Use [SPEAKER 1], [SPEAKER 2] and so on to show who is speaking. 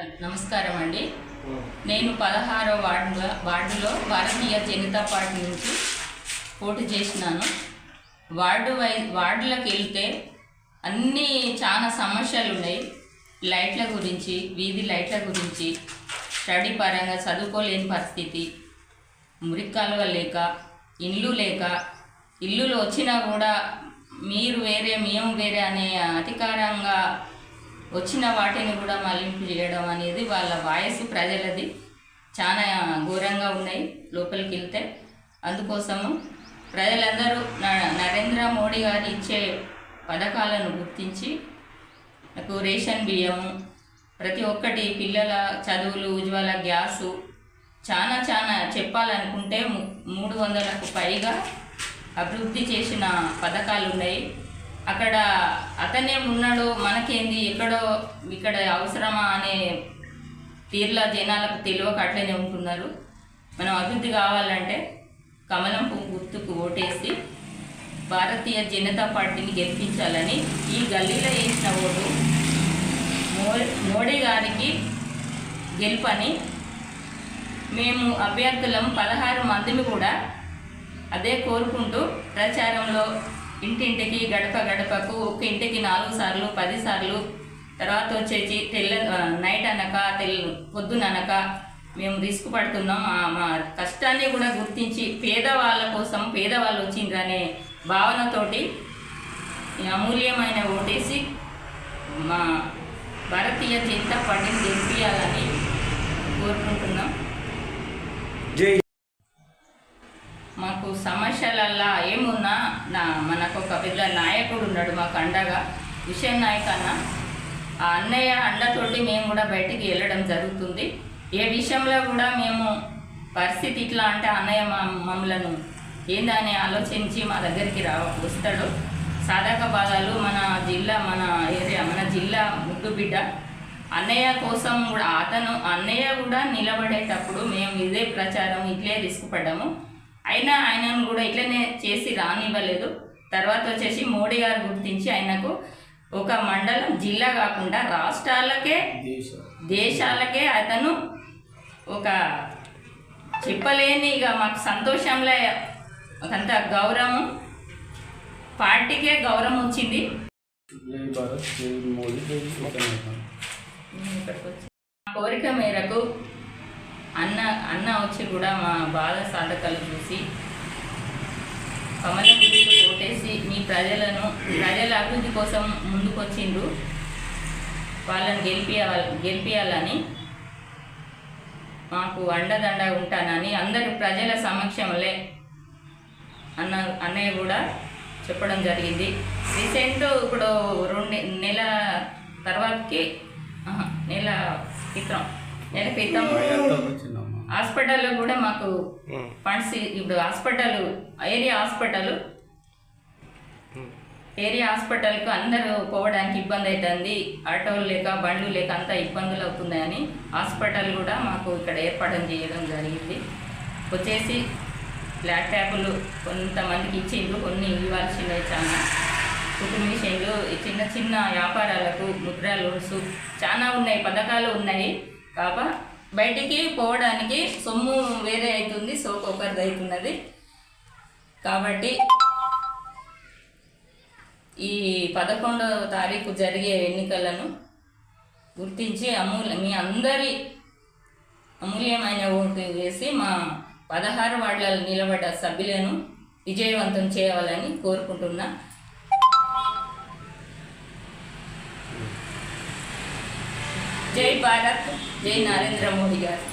[SPEAKER 1] నమస్కారం అండి. నేను పదహారో వార్డులో వార్డులో భారతీయ జనతా పార్టీ నుంచి పోటీ చేసినాను. వార్డు వై వార్డులకు వెళ్తే అన్నీ చాలా సమస్యలు ఉన్నాయి. లైట్ల గురించి వీధి లైట్ల గురించి స్టడీ పరంగా చదువుకోలేని పరిస్థితి మురికి కాలువ లేక ఇల్లు లేక ఇల్లులు వచ్చినా కూడా మీరు వేరే మేము వేరే అనే అధికారంగా వచ్చిన వాటిని కూడా మళ్ళింపు చేయడం అనేది వాళ్ళ వాయసు ప్రజలది. చాలా ఘోరంగా ఉన్నాయి లోపలికి వెళ్తే. అందుకోసము ప్రజలందరూ న- నరేంద్ర మోడీ గారు ఇచ్చే పథకాలను గుర్తించి నాకు రేషన్ బియ్యము ప్రతి ఒక్కటి పిల్లల చదువులు ఉజ్వల గ్యాసు చాలా చాలా చెప్పాలనుకుంటే ము- మూడు వందలకు పైగా అభివృద్ధి చేసిన పథకాలు ఉన్నాయి. అక్కడ అతనే ఉన్నాడు మనకేంది ఎక్కడో ఇక్కడ అవసరమా అనే తీర్ల జనాలకు తెలియక అట్లనే ఉంటున్నారు. మనం అభివృద్ధి కావాలంటే కమలం పువ్వు గుర్తుకు ఓటేసి భారతీయ జనతా పార్టీని గెలిపించాలని ఈ గల్లీలో వేసిన ఓటు మో మోడీ గారికి గెలుపని మేము అభ్యర్థులం పదహారు మందిని కూడా అదే కోరుకుంటూ ప్రచారంలో ఇంటింటికి గడప గడపకు ఒక ఇంటికి నాలుగు సార్లు పది సార్లు. తర్వాత వచ్చేసి తెల్ల నైట్ అనక తెల్ పొద్దున అనక మేము రిస్క్ పడుతున్నాం. మా మా కష్టాన్ని కూడా గుర్తించి పేదవాళ్ళ కోసం పేదవాళ్ళు వచ్చిందనే భావనతోటి అమూల్యమైన ఓటేసి మా భారతీయ జనతా పార్టీని గెలిపించాలని కోరుకుంటున్నాం
[SPEAKER 2] జై
[SPEAKER 1] మాకు సమస్యలల్లా ఏమున్నా నా మనకు ఒక పెద్ద నాయకుడు ఉన్నాడు మాకు అండగా విషయం నాయక్ అన్న. ఆ అన్నయ్య అండతోటి మేము కూడా బయటికి వెళ్ళడం జరుగుతుంది. ఏ విషయంలో కూడా మేము పరిస్థితి ఇట్లా అంటే అన్నయ్య మా మమ్మలను ఏందని ఆలోచించి మా దగ్గరికి రా వస్తాడు. సాధక బాధలు మన జిల్లా మన ఏరియా మన జిల్లా ముద్దు బిడ్డ. అన్నయ్య కోసం కూడా అతను అన్నయ్య కూడా నిలబడేటప్పుడు మేము ఇదే ప్రచారం ఇట్లే రిస్క్ పడ్డాము అయినా ఆయనను కూడా ఇట్లనే చేసి రానివ్వలేదు. తర్వాత వచ్చేసి మోడీ గారు గుర్తించి ఆయనకు ఒక మండలం జిల్లా కాకుండా రాష్ట్రాలకే దేశాలకే అతను ఒక చెప్పలేని ఇక మాకు సంతోషంలో ఒకంత గౌరవం పార్టీకే గౌరవం వచ్చింది. కోరిక మేరకు అన్న అన్న వచ్చి కూడా మా బాధ సాధకాలు చూసి కమలం గుర్తు ఓటేసి మీ ప్రజలను ప్రజల అభివృద్ధి కోసం ముందుకొచ్చిండ్రు. వాళ్ళని గెలిపియాల గెలిపియాలని మాకు అండదండ ఉంటానని అందరి ప్రజల సమక్షంలే అన్న అన్నయ్య కూడా చెప్పడం జరిగింది. రీసెంట్ ఇప్పుడు రెండు నెల తర్వాతకి నెల క్రితం. నెల క్రితం హాస్పిటల్లో కూడా మాకు ఫండ్స్ ఇప్పుడు హాస్పిటల్ ఏరియా హాస్పిటల్. ఏరియా హాస్పిటల్కు అందరూ పోవడానికి ఇబ్బంది అవుతుంది ఆటోలు లేక బండ్లు లేక అంతా ఇబ్బందులు అవుతున్నాయని హాస్పిటల్ కూడా మాకు ఇక్కడ ఏర్పాటు చేయడం జరిగింది. వచ్చేసి ల్యాప్టాప్లు కొంతమందికి ఇచ్చిండ్రు కొన్ని ఇవ్వాల్సినవి చాలా కుటుంబ మిషన్లు చిన్న చిన్న వ్యాపారాలకు ముద్రా లోన్స్ చాలా ఉన్నాయి పథకాలు ఉన్నాయి. పాప బయటికి పోవడానికి సొమ్ము వేరే అవుతుంది సోప్ ఒకరిది అవుతున్నది. కాబట్టి ఈ పదకొండవ తారీఖు జరిగే ఎన్నికలను గుర్తించి అమూల్య మీ అందరి అమూల్యమైన ఓటు వేసి మా పదహారు వార్డులలో నిలబడ్డ సభ్యులను విజయవంతం చేయాలని కోరుకుంటున్నా. జై భారత్. జై నరేంద్ర మోడీ గారు.